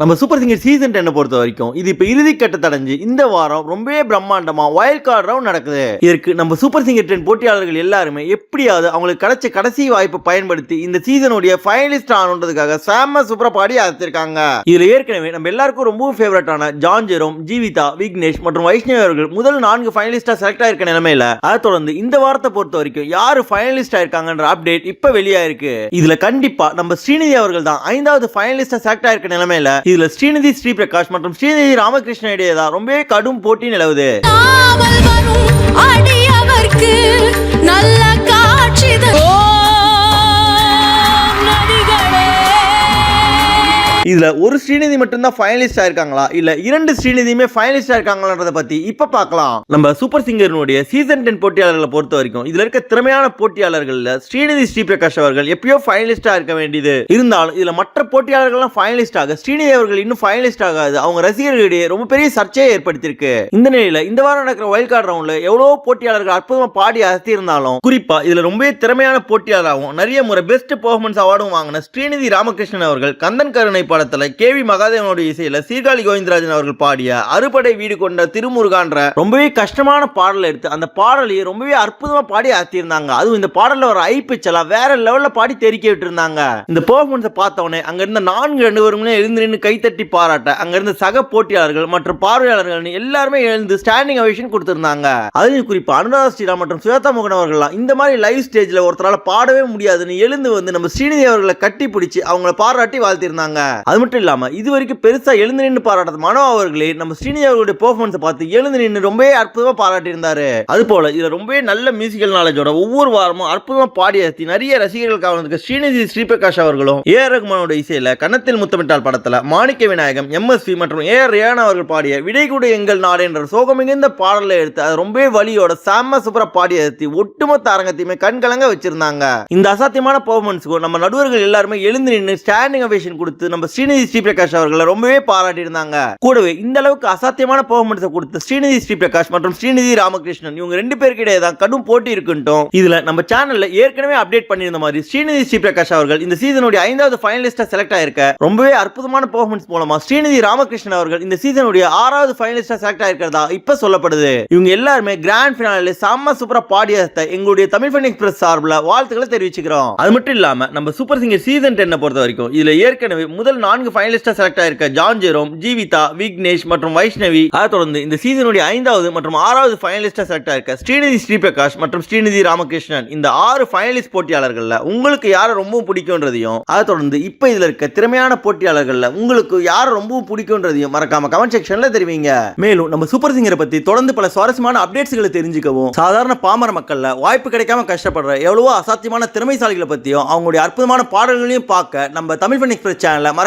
நம்ம super singer season டென்னை பொறுத்த வரைக்கும் இது இப்போ இறுதி கட்டத்தடைஞ்சு இந்த வாரம் ரொம்பவே பிரம்மாண்டமா வயல் கார்டு ரவுண்ட் நடக்குது. இதற்கு நம்ம சூப்பர் சிங்கர் டென் போட்டியாளர்கள் எல்லாருமே எப்படியாவது அவங்களுக்கு கிடைச்ச கடைசி வாய்ப்பை பயன்படுத்தி இந்த சீசனுடைய ஃபைனலிஸ்ட் ஆனதுக்காக சாம சூப்பரா பாடி அழைச்சிருக்காங்க இதுல ஏற்கனவே நம்ம எல்லாருக்கும் ரொம்பவும் ஃபேவரட்டான ஜான் ஜெரோம் ஜீவிதா விக்னேஷ் மற்றும் வைஷ்ணவி அவர்கள் முதல் நான்கு ஃபைனலிஸ்டா செலக்ட் ஆயிருக்க நிலைமையில அதை தொடர்ந்து இந்த வாரத்தை பொறுத்த வரைக்கும் யாரு ஃபைனலிஸ்ட் ஆயிருக்காங்கன்ற அப்டேட் இப்போ வெளியாயிருக்கு. இதுல கண்டிப்பா நம்ம ஸ்ரீநிதி அவர்கள் தான் ஐந்தாவது ஃபைனலிஸ்டா செலக்ட் ஆயிருக்க நிலைமையில இதுல ஸ்ரீநிதி ஸ்ரீபிரகாஷ் மற்றும் ஸ்ரீநிதி ராமகிருஷ்ணன் இடையே தான் ரொம்பவே கடும் போட்டி நிலவுது. நல்ல காட்சி இதில் ஒரு ஸ்ரீநிதி மட்டும்தான் ஃபைனலிஸ்ட் ஆயிருக்காங்களா? இல்லை இரண்டு ஸ்ரீநிதியுமே ஃபைனலிஸ்ட் இருக்காங்களான்றதை பற்றி இப்போ பார்க்கலாம். நம்ம சூப்பர் சிங்கர்னுடைய சீசன் டென் போட்டியாளர்களை பொறுத்த வரைக்கும் இதில் இருக்க திறமையான போட்டியாளர்களில் ஸ்ரீநிதி ஸ்ரீபிரகாஷ் அவர்கள் எப்பயோ ஃபைனலிஸ்டாக இருக்க வேண்டியது. இருந்தாலும் இதில் மற்ற போட்டியாளர்கள்லாம் ஃபைனலிஸ்ட் ஆக ஸ்ரீநிதி அவர்கள் இன்னும் ஃபைனலிஸ்ட் ஆகாது. அவங்க ரசிகர்களிடையே ரொம்ப பெரிய சர்ச்சையை ஏற்படுத்தியிருக்கு. இந்த நிலையில் இந்த வாரம் நடக்கிற வைல்ட் கார்டு ரவுண்டில் எவ்வளோ போட்டியாளர்கள் அற்புதமாக பாடி அசத்தி இருந்தாலும் குறிப்பாக இதில் ரொம்பவே திறமையான போட்டியாளராகவும் நிறைய முறை பெஸ்ட் பெர்ஃபார்மன்ஸ் அவார்டும் வாங்கின ஸ்ரீநிதி ராமகிருஷ்ணன் அவர்கள் கந்தன் கருணை படத்துல கேவி மகாதேவனுடைய இசையில சீர்காழி கோவிந்தராஜன் அவர்கள் பாடிய அறுபடை வீடு கொண்ட திருமுருகான்ற ரொம்பவே கஷ்டமான பாடல் எடுத்து அந்த பாடலையே ரொம்பவே அற்புதமா பாடி அசத்தியிருந்தாங்க அதுவும் இந்த பாடல்ல வர ஐ பிச்சலா வேற லெவல்ல பாடி தெரிக்க விட்டுருந்தாங்க. இந்த பெர்ஃபார்மன்ஸை பார்த்தவொடனே அங்க இருந்த நான்கு ரெண்டு பேருமே எழுந்து நின்று கைத்தட்டி பாராட்ட அங்க இருந்த சக போட்டியாளர்கள் மற்றும் பார்வையாளர்கள் எல்லாருமே எழுந்து ஸ்டாண்டிங் அவேஷன் கொடுத்திருந்தாங்க. அதுலயும் குறிப்பா அனுராதா ஸ்ரீராம் மற்றும் சுயதா மோகன் அவர்கள்லாம் இந்த மாதிரி லைவ் ஸ்டேஜ்ல ஒருத்தரால பாடவே முடியாதுன்னு எழுந்து வந்து நம்ம ஸ்ரீநிதி அவர்களை கட்டி பிடிச்சி அவங்கள பாராட்டி வாழ்த்திருந்தாங்க. அது மட்டும் இல்லாமல் இது வரைக்கும் பெருசாக எழுந்து நின்று பாராட்டாத மனோ அவர்களே நம்ம ஸ்ரீநிதி அவர்களுடைய பெர்ஃபார்மன்ஸை பார்த்து எழுந்து நின்று ரொம்பவே அற்புதமாக பாராட்டியிருந்தார். அது போல இதில் ரொம்பவே நல்ல மியூசிக்கல் நாலேஜோட ஒவ்வொரு வாரமும் அற்புதமாக பாடி அசத்தி நிறைய ரசிகர்கள் காவலுக்கு ஸ்ரீநிதி ஸ்ரீபிரகாஷ் அவர்களும் ஏ ஆர் ரகுமானோட இசையில கன்னத்தில் முத்தமிட்டால் படத்துல மாணிக்க விநாயகம் எம்எஸ்வி மற்றும் ஏ ஆர் ரேயான் அவர்கள் பாடிய விடை கூட எங்கள் நாடு என்ற சோகம் மிகுந்த பாடலை எடுத்து அது ரொம்பவே வலியோட செம்ம சூப்பரா பாடி அசத்தி ஒட்டுமொத்த அரங்கத்தையுமே கண்கலங்க வச்சிருந்தாங்க. இந்த அசாத்தியமான பெர்ஃபார்மன்ஸுக்கும் நம்ம நடுவர்கள் எல்லாருமே எழுந்து நின்று ஸ்டாண்டிங் அவேஷன் கொடுத்து நம்ம ஸ்ரீநிதி ஸ்ரீபிரகாஷ் அவர்களை ரொம்பவே பாராட்டி இருந்தாங்க கூடவே இந்த அளவுக்கு அசாத்தியமான பெர்ஃபார்மன்ஸை கொடுத்த ஸ்ரீநிதி ஸ்ரீபிரகாஷ் மற்றும் ஸ்ரீநிதி ராமகிருஷ்ணன் இவங்க ரெண்டு பேருக்கு இடையே தான் கடும் போட்டி இருக்குன்ட்டும் இதுல நம்ம சேனல்ல ஏற்கனவே அப்டேட் பண்ணியிருந்த மாதிரி ஸ்ரீநிதி ஸ்ரீபிரகாஷ் அவர்கள் இந்த சீசனுடைய ஐந்தாவது ஃபைனலிஸ்டா செலக்ட் ஆயிருக்க ரொம்பவே அற்புதமான பெர்ஃபார்மன்ஸ் மூலமா ஸ்ரீநிதி ராமகிருஷ்ணன் அவர்கள் இந்த சீசனுடைய ஆறாவது ஃபைனலிஸ்டா செலக்ட் ஆயிருக்கிறதா இப்ப சொல்லப்படுது. இவங்க எல்லாருமே கிராண்ட் ஃபினாலே செம்ம சூப்பரா பாடியத்தை எங்களுடைய தமிழ் ஃபன் எக்ஸ்பிரஸ் சார்பில் வாழ்த்துக்களை தெரிவிச்சுக்கிறோம். அது மட்டும் இல்லாம நம்ம சூப்பர் சிங்கர் சீசன் டென்னை பொறுத்த வரைக்கும் இதுல ஏற்கனவே முதல் நான்கு ஃபைனலிஸ்டா செலக்ட் ஆயிருக்க ஜான் ஜெரோம் ஜீவிதா விக்னேஷ் மற்றும் வைஷ்ணவி. அதை தொடர்ந்து இந்த சீசனுடைய ஐந்தாவது மற்றும் ஆறாவது ஃபைனலிஸ்டா செலக்ட் ஆயிருக்க ஸ்ரீநிதி ஸ்ரீபிரகாஷ் மற்றும் ஸ்ரீநிதி ராமகிருஷ்ணன். இந்த ஆறு ஃபைனலிஸ்ட் போட்டியாளர்கள்ல உங்களுக்கு யாரை ரொம்பவும் பிடிக்கும்ன்றதையும் அதை தொடர்ந்து இப்போ இதுல இருக்க திறமையான போட்டியாளர்கள்ல உங்களுக்கு யாரை ரொம்பவும் பிடிக்கும்ன்றதையும் மறக்காம கமெண்ட் செக்ஷன்ல தெரிவிங்க. மேலும் நம்ம சூப்பர் சிங்கரை பத்தி தொடர்ந்து பல சுவாரஸ்யமான அப்டேட்ஸ்களை தெரிஞ்சுக்கவும் சாதாரண பாமர மக்கள்ல வாய்ப்பு கிடைக்காம கஷ்டப்படுற எவ்வளவோ அசாத்தியமான திறமைசாலிகளை பத்தியும் அவங்களுடைய அற்புதமான பாடல்களையும் பார்க்க நம்ம தமிழ் பண்ணி எக்ஸ்பிரஸ் சேனலை